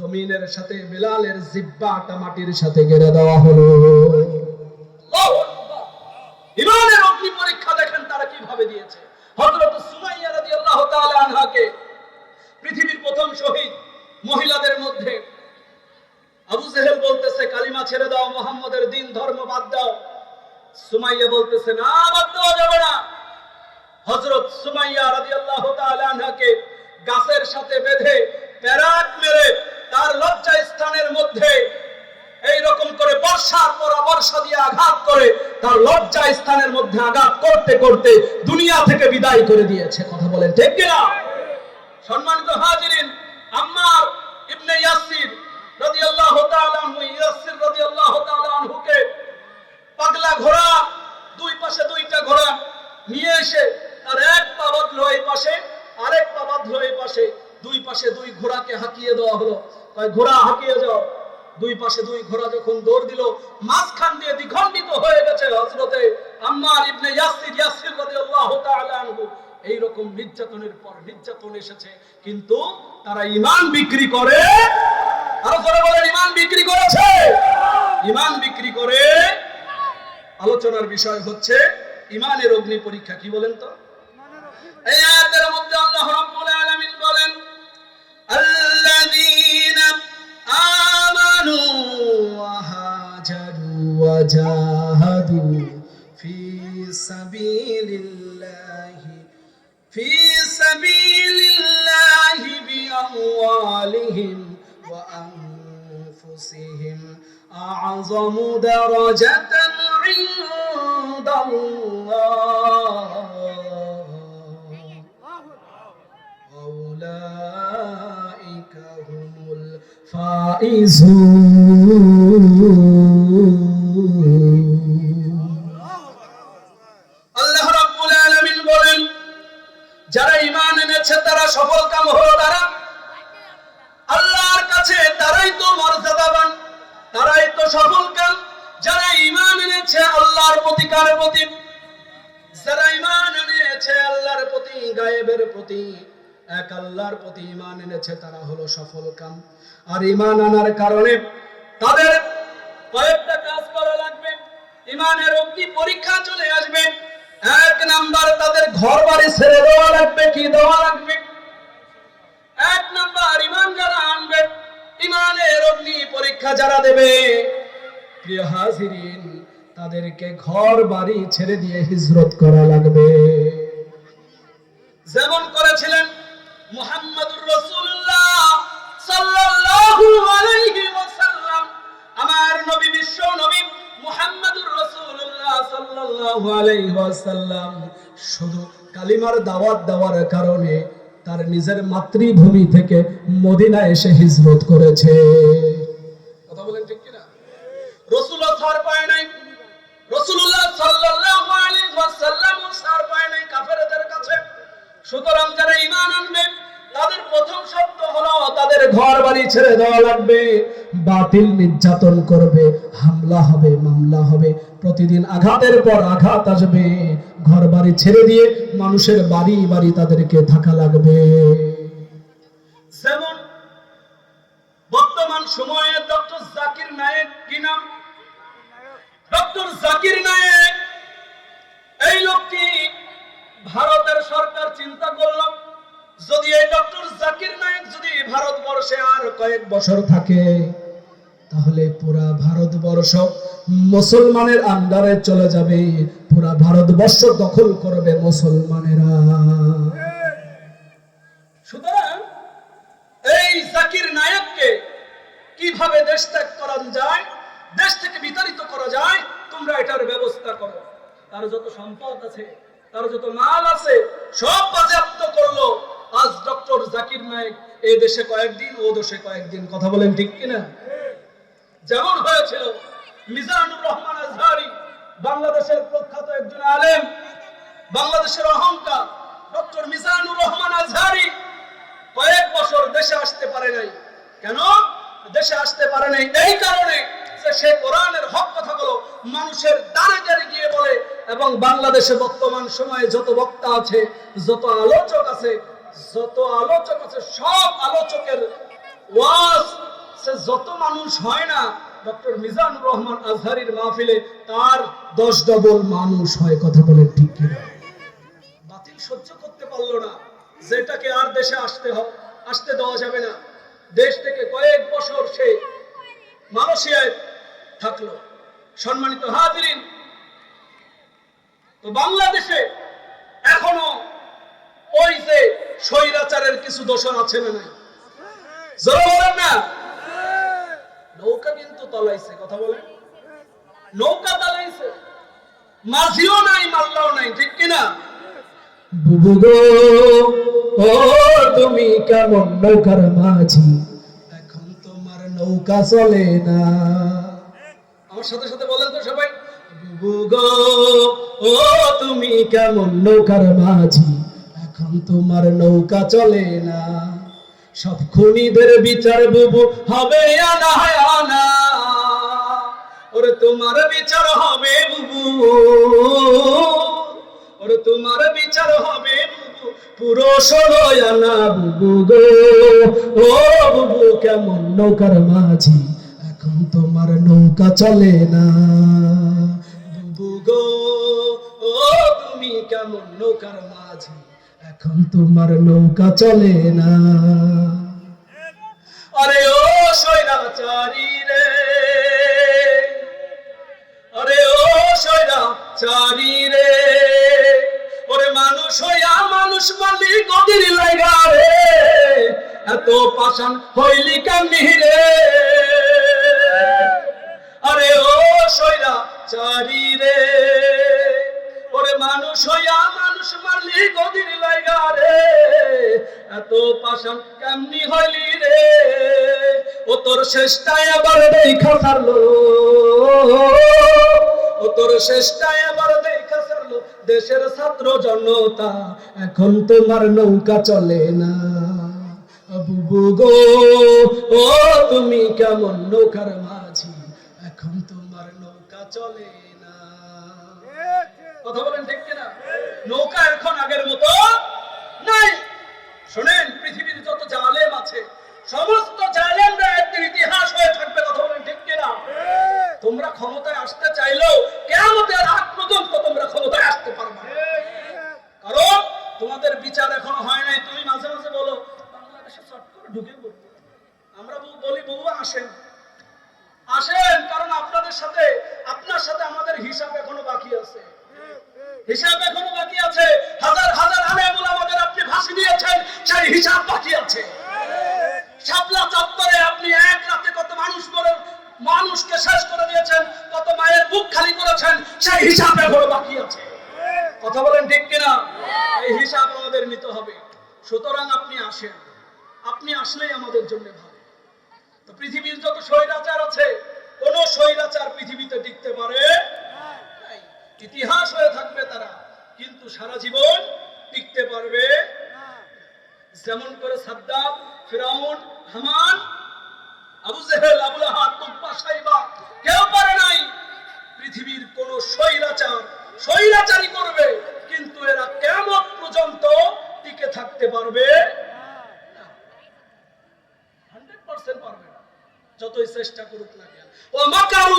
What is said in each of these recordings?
জমিনের সাথে বেলালের জিব্বাটা মাটির সাথে গেড়ে দেওয়া হলো। ইমানের অগ্নি পরীক্ষা দেখেন তারা কীভাবে দিয়েছে। হযরত সুমাইয়া রাদিয়াল্লাহু তাআলা আনহাকে পৃথিবীর প্রথম শহীদ মহিলাদের মধ্যে আবু জেহেল বলতেছে, কালিমা ছেড়ে দাও দিন, ধর্ম বাদ দাও। সুমাইয়া বলতেছে, না, বাদ দেওয়া যাবে না। হযরত সুমাইয়া রাদিয়াল্লাহু তাআলা আনহাকে গাছের সাথে বেঁধে প্যারাক মেরে তার লজ্জা স্থানের মধ্যে এই রকম করে বর্ষার পর বর্ষা দিয়ে আঘাত করে, তার লজ্জা স্থানের মধ্যে আঘাত করতে করতে দুনিয়া থেকে বিদায় করে দিয়েছে। কথা বলেন ঠিক কিনা? সম্মানিত হাজিরিন, আম্মার ইবনে ইয়াসির রাদিয়াল্লাহু তাআলা আনহু, ইয়াসির রাদিয়াল্লাহু তাআলা আনহুকে পাগলা ঘোড়া, দুই পাশে দুইটা ঘোড়া নিয়ে এসে তার এক পা বাঁধলো এই পাশে, আরেক পা বাঁধলো এই পাশে, দুই পাশে দুই ঘোড়াকে হাঁকিয়ে দেওয়া হলো। ঘোড়া হাঁকিয়ে যাও। দুই পাশে দুই ঘোড়া যখন দৌড় দিল, মাঝখান দিয়ে দ্বিখণ্ডিত হয়ে গেছে হযরতে আম্মার ইবনে ইয়াসির ইয়াসির রাদিয়াল্লাহু তাআলা আনহু। এই রকম নির্যাতনের পর নির্যাতন এসেছে, কিন্তু তারা ঈমান বিক্রি করে, আরও জোরে বলেন, ঈমান বিক্রি করেছে। ঈমান বিক্রি করে। আলোচনার বিষয় হচ্ছে ইমানের অগ্নি পরীক্ষা কি বলেন তো? এই আয়াতের মধ্যে আল্লাহ রাব্বুল وجاهدوا في سبيل الله في سبيل الله بأموالهم وأنفسهم. أعظم درجة عند الله. وأولئك هم الفائزون. গায়েবের প্রতি, এক আল্লাহর প্রতি ঈমান এনেছে, তারা হলো সফল কাম। আর ঈমান আনার কারণে তাদের কয়েকটা কাজ করা লাগবে। ঈমানের অগ্নি পরীক্ষা চলে আসবে। এক নাম্বার তাদের ঘর বাড়ি ছেড়ে দেওয়া লাগবে, কি দেওয়া লাগবে? এক নাম্বার ইমান যারা আনবে ইমানের অগ্নি পরীক্ষা যারা দেবে, প্রিয় হাজিরিন, তাদেরকে ঘর বাড়ি ছেড়ে দিয়ে হিজরত করা লাগবে। যেমন করেছিলেন মুহাম্মদুর রাসূলুল্লাহ সাল্লাল্লাহু আলাইহি ওয়াসাল্লাম। আমার নবী বিশ্ব নবী মুহাম্মদুর রাসূলুল্লাহ সাল্লাল্লাহু আলাইহি ওয়াসাল্লাম শুধু কালিমার দাওয়াত দেওয়ার কারণে তার নিজের মাতৃভূমি থেকে মদিনা এসে হিজরত করেছে। কথা বলেন ঠিক কিনা? রসুল্লাহ ছাড় পায় নাই। রসুল্লাহ সাল্লাল্লাহু আলাইহি ওয়াসাল্লাম ছাড় পায় নাই কাফেরদের কাছে। সুতরাং যারা ঈমান আনবে, তাদের প্রথম শব্দ হলো তাদের ঘর বাড়ি ছেড়ে দেওয়া লাগবে। বাতিল নির্যাতন করবে, হামলা হবে, মামলা হবে, প্রতিদিন আঘাতের পর আঘাত আসবে। ঘর বাড়ি ছেড়ে দিয়ে মানুষের বাড়ি বাড়ি তাদেরকে থাকা লাগবে। যেমন বর্তমান সময়ে ডক্টর জাকির নায়েক কি নাম? ডক্টর জাকির নায়েক, এই লোকটি ভারতের সরকার চিন্তা করল, যদি এই ডক্টর জাকির নায়েক যদি ভারতবর্ষে আর কয়েক বছর থাকে, তাহলে পুরা ভারতবর্ষ মুসলমানের আন্ডারে চলে যাবে, পুরা ভারতবর্ষ দখল করবে মুসলমানেরা। সুতরাং এই জাকির নায়ককে কীভাবে দেশ ত্যাগ করা যায়, দেশ থেকে বিতাড়িত করা যায়, তোমরা এটার ব্যবস্থা করো। তার যত সম্পদ আছে তার যত মাল আছে, সব বাজেয়াপ্ত করল। আজ ডক্টর জাকির নায়েক এই দেশে কয়েকদিন, ও দেশে কয়েকদিন। কথা বলেন ঠিক কিনা? যেমন হয়েছিল, মিজানুর রহমান আজহারি, বাংলাদেশের প্রখ্যাত একজন আলেম, বাংলাদেশের অহংকার। ডক্টর মিজানুর রহমান আজহারি কয়েক বছর দেশে আসতে পারে নাই। কেন? দেশে আসতে পারে নাই। এই কারণে যে সে কোরআনের হক কথাগুলো মানুষের দ্বারে দ্বারে গিয়ে বলে এবং বাংলাদেশে বর্তমান সময়ে যত বক্তা আছে, যত আলোচক আছে, যত আলোচক আছে, সব আলোচকের ওয়াজ সে যত মানুষ হয় না, ডক্টর মিজানুর রহমান আজহারির মাহফিলে তার দশ ডবল মানুষ হয়, কথা বলে ঠিক কিনা? বাতিল সহ্য করতে পারল না, যেটাকে আর দেশে আসতে হবে আসতে দেওয়া যাবে না। দেশ থেকে কয়েক বছর সে মালয়েশিয়ায় থাকল। সম্মানিত হাজিরিন তো বাংলাদেশে এখনও ওই যে স্বৈরাচারের কিছু দোষর আছে না। নৌকা কিন্তু তলাইছে, কথা বলেন। নৌকা তলাইছে। মাঝিও নাই, মাল্লাও নাই, ঠিক কিনা? ও তুমি কেমন নৌকার মাঝি? এখন তোমার নৌকা চলে না। আমার সাথে সাথে বলেন তো সবাই। বুবু গো, ও তুমি কেমন নৌকার মাঝি? এখন তোমার নৌকা চলে না। সব খুনিদের বিচার বুবু হবে আনা আনা ওরে তোমার বিচার হবে বুবু। ওরে তোমার বিচার হবে বুবু। পুরো ষোলো আনা বুবু গো। ও বুবু কেমন নৌকার মাঝি? এখন তোমার নৌকা চলে না। বুবু গো। ও, তুমি কেমন নৌকার মাঝি? এখন তোমার নৌকা চলে না। আরে ও সৈরাচারী রে। আরে ও সৈরাচারী রে। ওরে মানুষ হইয়া মানুষ মালি গদির লাগা রে। এত পাষাণ হইলি কান্নি রে? আরে ও সৈরা চারি রে। ওরে মানুষ হইয়া মানুষ মারলি গদির লাগা রে। এত পাশান কেমনি হইলি রে। ও তোর শেষটায় আবার দেখা সারলো ও তোর শেষটায় আবার দেখা সারলো দেশের ছাত্র জনতা এখন তোমার নৌকা চলে না। বুবু গো ও তুমি কেমন নৌকার মাঝি? এখন চলে না। কথা বলেন ঠিক কিনা? নৌকা এখন আগের মতো নাই। শোনেন পৃথিবীর যত জালেম আছে সমস্ত জালেমরা একদিন ইতিহাস হয়ে থাকবে কথা বলেন ঠিক কিনা? তোমরা ক্ষমতায় আসতে চাইলেও কেমতের আগ পর্যন্ত তোমরা ক্ষমতায় আসতে পারবে কারণ তোমাদের বিচার এখনও হয় নাই। তুমি মাঝে মাঝে বলো বাংলাদেশে চট করে ঢুকে পড়ব আমরা বউ- বলি বউ আসেন। আসেন, কারণ আপনাদের সাথে, আপনার সাথে আমাদের হিসাব এখনও বাকি আছে। হিসাব এখনও বাকি আছে। হাজার হাজার আলেমুল আমাদের আপনি ফাঁসি দিয়েছেন, সেই হিসাব বাকি আছে। শাপলা চত্বরে আপনি এক রাতে কত মানুষ করে মানুষকে শেষ করে দিয়েছেন, কত মায়ের বুক খালি করেছেন, সেই হিসাব এখনও বাকি আছে কথা বলেন ঠিক কিনা এই হিসাব আমাদের নিতে হবে সুতরাং আপনি আসেন আপনি আসলেই আমাদের জন্য ভালো তো পৃথিবীর যত স্বৈরাচার আছে কোন স্বৈরাচার পৃথিবীতে টিকতে পারে নাই। ইতিহাস হয়ে থাকবে তারা কিন্তু সারা জীবন টিকতে পারবে যেমন করে হামান, আবু জেহেল সাইবা, কেউ পারে নাই পৃথিবীর কোন স্বৈরাচার করবে, কিন্তু এরা কেমন পর্যন্ত টিকে থাকতে পারবে? যতই চেষ্টা করুক না ও মাকারু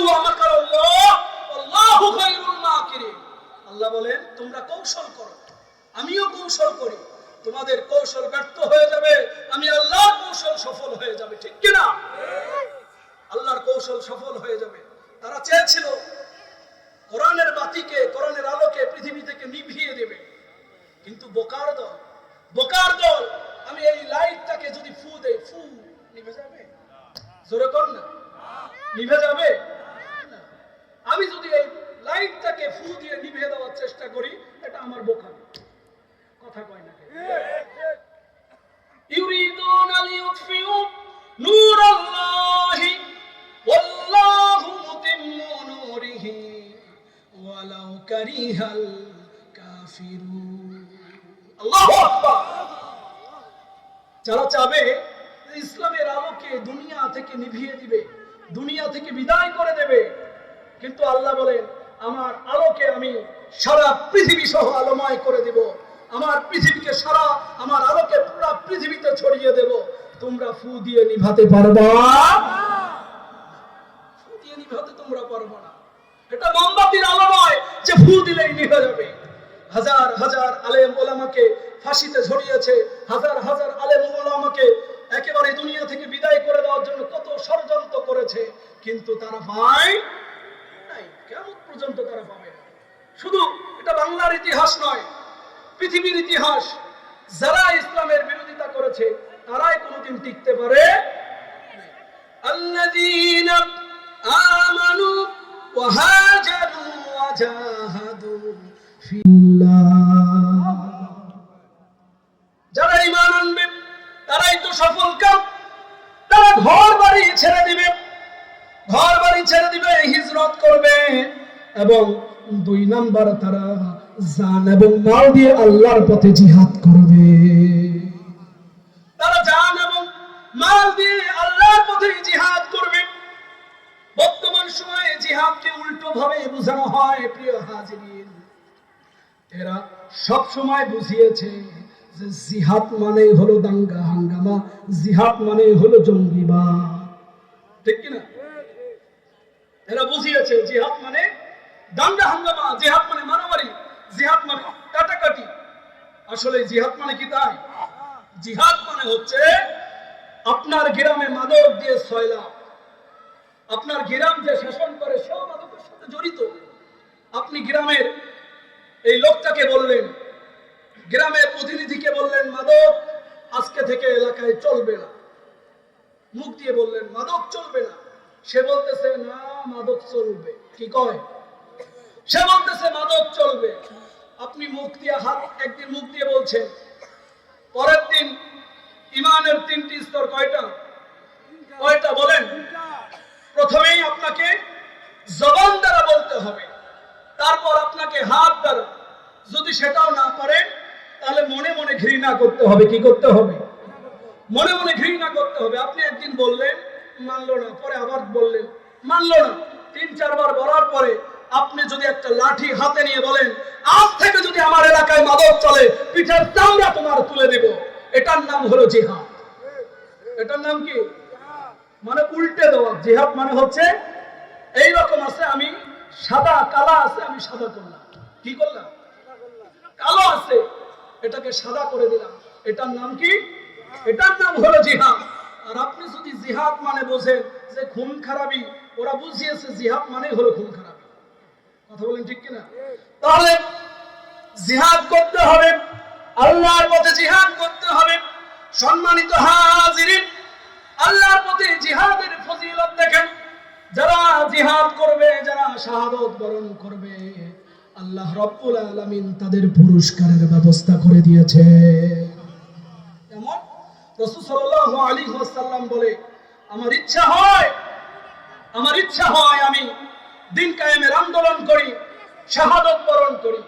আল্লাহ বলেন, তোমরা কৌশল করো, আমিও কৌশল করি। তোমাদের কৌশল ব্যর্থ হয়ে যাবে, আমি আল্লাহর কৌশল সফল হয়ে যাবে, ঠিক কি না? আল্লাহর কৌশল সফল হয়ে যাবে। তারা চেয়েছিল, কোরআনের বাতিকে, কোরআনের আলোকে পৃথিবী থেকে নিভিয়ে দেবে। কিন্তু বোকার দল বোকার দল, আমি এই লাইটটাকে যদি ফু দেই, ফু, নিভে যাবে? জোরে কর না। নিভে যাবে? আমি যদি এই লাইটটাকে ফু দিয়ে নিভে দেওয়ার চেষ্টা করি, এটা আমার বোকামি কথা কয় না। يريدون ليطفئوا نور الله والله متم نوره ولو كره الكافرون الله أكبر যারা চাবে যে ইসলামের আলোকে দুনিয়া থেকে নিভিয়ে দিবে দুনিয়া থেকে বিদায় করে দেবে কিন্তু আল্লাহ বলেন আমার আলোকে আমি সারা পৃথিবী সহ আলোময় করে দেব আমার পৃথিবীকে সারা, আমার আলোকে পুরো পৃথিবীতে ছড়িয়ে দেব। তোমরা ফু দিয়ে নিভাতে পারবা? দিয়ে নিভাতে তোমরা পারবা না। এটা মোমবাতির আলো নয় যে ফু দিলেই নিভে যাবে। হাজার হাজার আলেম ওলামাকে ফাঁসিতে ঝরিয়েছে। হাজার হাজার আলেম ওলামাকে একেবারে দুনিয়া থেকে বিদায় করে দেওয়ার জন্য কত ষড়যন্ত্র করেছে। কিন্তু তারা পায় নাই। কেমন পর্যন্ত তারা পাবে শুধু এটা বাংলার ইতিহাস নয় পৃথিবীর ইতিহাস যারা ইসলামের বিরোধিতা করেছে তারাই কোনোদিন টিকতে পারে الذين آمنوا وهاجروا وجاهدوا في الله যারা ইমান আনবে তারাই তো সফল কাম তারা ঘর বাড়ি ছেড়ে দিবে ঘর বাড়ি ছেড়ে দিবে হিজরত করবে এবং দুই নাম্বার তারা জান এবং মাল দিয়ে আল্লাহর পথে জিহাদ করবে। তারা জান এবং মাল দিয়ে আল্লাহর পথে জিহাদ করবে। বর্তমান সময়ে জিহাদকে উল্টো ভাবে বোঝানো হয়, প্রিয় হাজিরিন। এরা সব সময় বুঝিয়েছে যে জিহাদ মানে হলো দাঙ্গা, হাঙ্গামা। জিহাদ মানে হলো জঙ্গিবাদ ঠিক কিনা? এরা বুঝিয়েছে জিহাদ মানে দাঙ্গা, হাঙ্গামা। জিহাদ মানে মারামারি। জিহাদ মানে কাটাকাটি। আসলে জিহাদ মানে কি তাই? জিহাদ মানে হচ্ছে আপনার গ্রামে মাদক দিয়ে ছয়লা আপনার গ্রাম যে শাসন করে, সেও মাদকের সাথে জড়িত। আপনি গ্রামের এই লোকটাকে বললেন, গ্রামের প্রতিনিধিকে বললেন, মাদক আজকে থেকে এলাকায় চলবে না। মুখ দিয়ে বললেন, মাদক চলবে না। সে বলতেছে, না, মাদক চলবে। কি কয়? সে বলতেছে, মাদক চলবে। আপনি মুখ দিয়ে হাত একদিন মুখ দিয়ে বলছেন। পরের দিন ইমানের তিনটি স্তর কয়টা? কয়টা বলেন? প্রথমেই আপনাকে জবান দ্বারা বলতে হবে। তারপর আপনাকে হাত দ্বারা। যদি সেটাও না পারেন তাহলে মনে মনে ঘৃণা করতে হবে। কি করতে হবে? মনে মনে ঘৃণা করতে হবে। আপনি একদিন বললেন, মানলো না। পরে আবার বললেন, মানলো না। তিন, চারবার বলার পরে আপনি যদি একটা লাঠি হাতে নিয়ে বলেন, আজ থেকে যদি আমার এলাকায় মাদক চলে, পিঠের চামড়া তোমার তুলে দেব। এটার নাম হলো জিহাদ। এটার নাম কি? মানে উল্টে দেওয়া। জিহাদ মানে হচ্ছে এই রকম আছে, আমি সাদা, কালা আছে, আমি সাদা করলাম। কি করলাম? কালো আছে, এটাকে সাদা করে দিলাম। এটার নাম কি? এটার নাম হলো জিহাদ। আর আপনি যদি জিহাদ মানে বোঝেন যে খুন খারাপি, ওরা বুঝিয়েছে জিহাদ মানে হলো খুন খারাপি। কথা বলেন ঠিক কিনা? তাহলে জিহাদ করতে হবে, আল্লাহর পথে জিহাদ করতে হবে, সম্মানিত হাজিরিন, আল্লাহর পথে জিহাদের ফজিলত দেখেন, যারা জিহাদ করবে, যারা শাহাদত বরণ করবে, আল্লাহ রব্বুল আলামিন তাদের পুরস্কারের ব্যবস্থা করে দিয়েছে। এমন রাসূল সাল্লাল্লাহু আলাইহি ওয়াসাল্লাম বলে, আমার ইচ্ছা হয়, আমার ইচ্ছা হয় আমি দিন কায়েমের আন্দোলন করি, শাহাদত বরণ করি,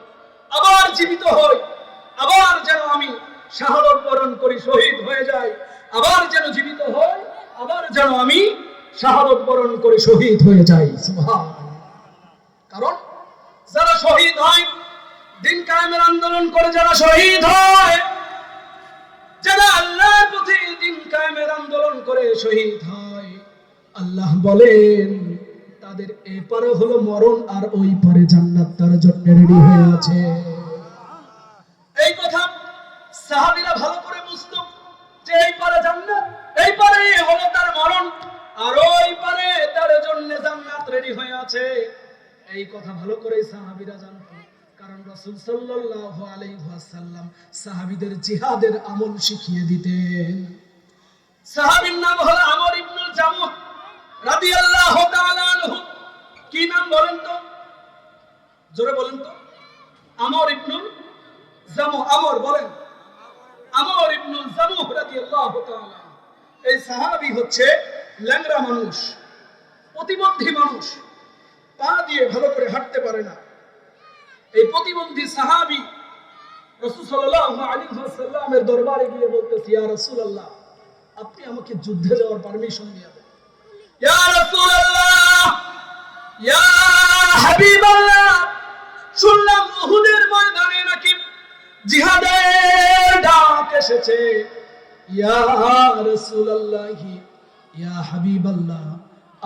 আবার জীবিত হই, আবার যেন আমি শাহাদত বরণ করি, শহীদ হয়ে যাই, আবার যেন জীবিত হই, আবার যেন আমি শাহাদত বরণ করে, শহীদ হয়ে যাই কারণ যারা শহীদ হয়, দিন কায়েমের আন্দোলন করে যারা শহীদ হয়, যারা আল্লাহর পথে দিন কায়েমের আন্দোলন করে শহীদ হয়, আল্লাহ বলেন তাদের এপারে হলো মরণ আর ওই পারে জান্নাত তার জন্য রেডি হয়ে আছে। এই কথা সাহাবীরা ভালো করে বুঝতো যে এই পারে জান্নাত, এই পারে হলো তার মরণ আর ওই পারে তার জন্য জান্নাত রেডি হয়ে আছে। এই কথা ভালো করে সাহাবীরা জানতো, কারণ রাসূল সাল্লাল্লাহু আলাইহি ওয়াসাল্লাম সাহাবীদের জিহাদের আমল শিখিয়ে দিতেন। সাহাবীর নাম হলো আমর ইবনুল জামুহ। রাদিয়াল্লাহু তাআলা আনহু। কি নাম বলেন তো? জোরে বলেন তো। আমর ইবনুল জামু আমর বলেন। আমর ইবনুল জামুহ রাদিয়াল্লাহু তাআলা। এই সাহাবী হচ্ছে ল্যাংড়া মানুষ, প্রতিবন্ধী মানুষ। পা দিয়ে ভালো করে হাঁটতে পারে না। এই প্রতিবন্ধী সাহাবী রাসূল ওয়াসাল্লামের দরবারে গিয়ে বলতেছি, ইয়া রাসূলুল্লাহ, আপনি আমাকে যুদ্ধে যাওয়ার পারমিশন দিয়ে শুনলাম উহুদের ময়দানে নাকি জিহাদের ডাক এসেছে।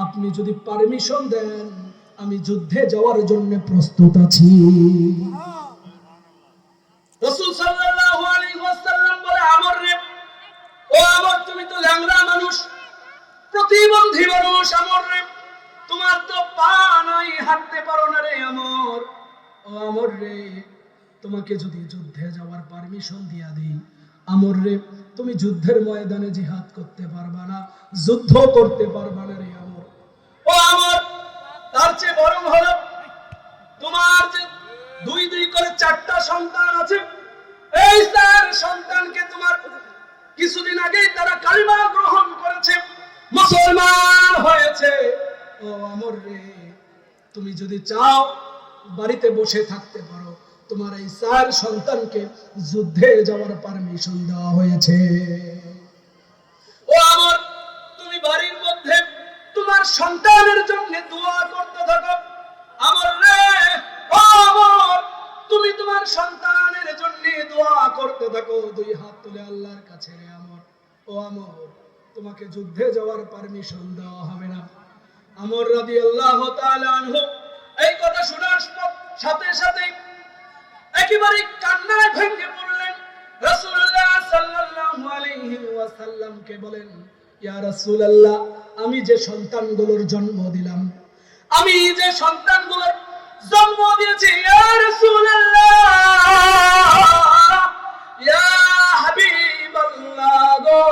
আপনি যদি পারমিশন দেন, আমি যুদ্ধে যাওয়ার জন্য প্রস্তুত আছি। ওয়াসাল্লাম বলে, আমর রে, ও আমর, তুমি তো ল্যাংড়া মানুষ প্রতিবন্ধী মানুষ আমর রে। তোমার তো পা নাই, হাঁটতে পারো না রে আমর আমর রে, তোমাকে যদি যুদ্ধে যাওয়ার পারমিশন দিয়া দেই আমর রে, তুমি যুদ্ধের ময়দানে জিহাদ করতে পারবা না, যুদ্ধ করতে পারবা না রে আমর ও আমর তার চেয়ে বরং হলো, তোমার যে দুই দুই করে চারটা সন্তান আছে, এই চার সন্তানকে তোমার কিছুদিন আগেই তারা কালিমা গ্রহণ করেছে। মুসলমান হয়েছে। ও আমর রে তুমি যদি চাও বাড়িতে বসে থাকতে পারো তোমার এই চার সন্তানকে যুদ্ধে যাওয়ার পারমিশন দেওয়া হয়েছে। ও আমার তুমি বাড়ির মধ্যে তোমার সন্তানের জন্য দোয়া করতে থাকো। আমার রে ও আমার তুমি তোমার সন্তানের জন্য দোয়া করতে থাকো। দুই হাত তুলে আল্লাহর কাছে রে আমার ও আমার তোমাকে যুদ্ধে যাওয়ার পারমিশন দেওয়া হবে না। আমর রাদি আল্লাহ এই কথা শোনার সাথে সাথে একেবারে কান্নায় ভেঙে পড়লেন রাসূলুল্লাহ সাল্লাল্লাহু আলাইহি বলেন, ইয়া রাসূলুল্লাহ, আমি যে সন্তানগুলোর জন্ম দিলাম, আমি যে সন্তানগুলোর জন্ম দিয়েছি, ইয়া রাসূলুল্লাহ, ইয়া হাবিবাল্লাহ গো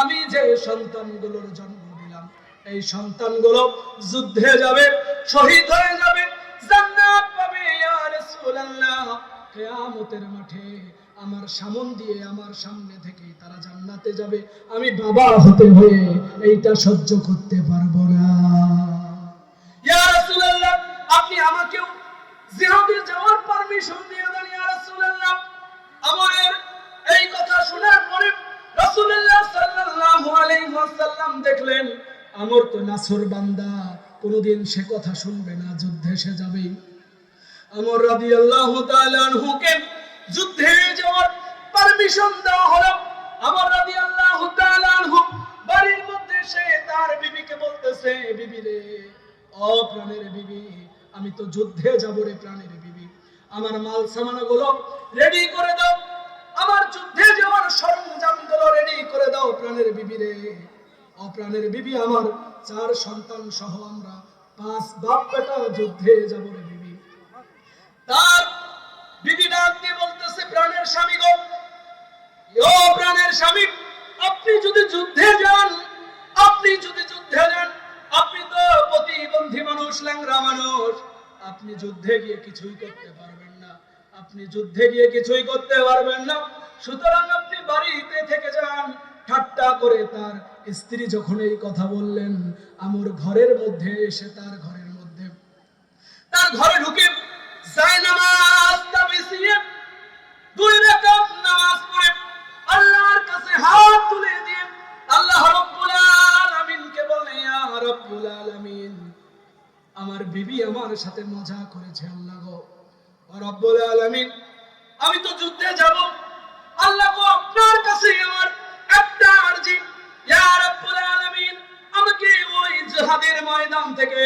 আমি যে সন্তানগুলোর জন্ম দিলাম, এই সন্তানগুলো যুদ্ধে যাবে, শহীদ হয়ে যাবে, জান্নাত পাবে। ইয়া রাসূলুল্লাহ, কিয়ামতের মাঠে আমার সামন দিয়ে আমার সামনে থেকে তারা জান্নাতে যাবে। আমি বাবা হতে হয়ে এইটা সহ্য করতে পারব না। ইয়া রাসূলুল্লাহ, আপনি আমাকেও জিহাদে যাওয়ার পারমিশন দেখলেন, আমর তো নাসর বান্দা, কোনোদিন সে কথা শুনবে না, যুদ্ধে সে যাবে। আমর রাদিয়াল্লাহু তাআলা আনহুকে যুদ্ধে যাওয়ার পারমিশন দেওয়া হলো। আমর তাআলা আনহু বাড়ির মধ্যে সে তার বিবিকে বলতেছে, বিবি রে ও প্রাণের বিবি, আমি তো যুদ্ধে যাব রে প্রাণের বিবি। আমার মাল সামানগুলো রেডি করে দাও। আমার যুদ্ধে যাওয়ার সরঞ্জামগুলো রেডি করে দাও প্রাণের বিবি রে। প্রাণের বিবি আমার, চার সন্তান সহ আমরা পাঁচ বাপ বেটা যুদ্ধে যাব রে বিবি। তার বিবি ডাক দিয়ে বলতেছে, প্রাণের স্বামী গো, ও প্রাণের স্বামী, আপনি যদি যুদ্ধে যান, আপনি যদি যুদ্ধে যান, আপনি তো প্রতিবন্ধী মানুষ ল্যাংরা মানুষ, আপনি যুদ্ধে গিয়ে কিছুই করতে পারবেন না। আপনি যুদ্ধে গিয়ে কিছুই করতে পারবেন না। সুতরাং আপনি বাড়িতে থেকে যান ঠাট্টা করে তার স্ত্রী যখন এই কথা বললেন, আমর ঘরের মধ্যে এসে তার ঘরের মধ্যে, তার ঘরে ঢুকে দুই রাকাত নামাজ পড়ে, আল্লাহর কাছে হাত তুলে দিয়ে আল্লাহ আলামিনকে বলে ইয়া আলামিন, আমার বিবি আমার সাথে মজা করেছে আল্লাহ গো। রব্বুল আলামিন, আমি তো যুদ্ধে যাব, আল্লাহ গো আপনার কাছে আমার একটা আরজি আলামিন, আমাকে ওই ময়দান থেকে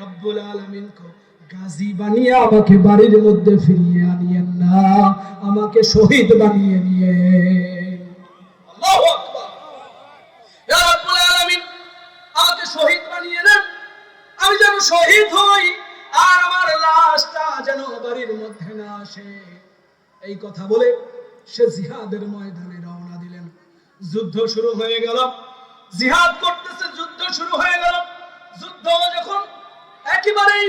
রব্বুল আলামিন কো গাজী বানিয়ে আমাকে বাড়ির মধ্যে ফিরিয়ে আনিয়েন না, আমাকে শহীদ বানিয়ে নিয়ে। আমি যেন শহীদ হই, আর আমার লাশটা যেন বাড়ির মধ্যে না আসে। এই কথা বলে সে জিহাদের ময়দানে যুদ্ধ শুরু হয়ে গেল। জিহাদ করতেছে যুদ্ধ শুরু হয়ে গেল। যুদ্ধ যখন একেবারেই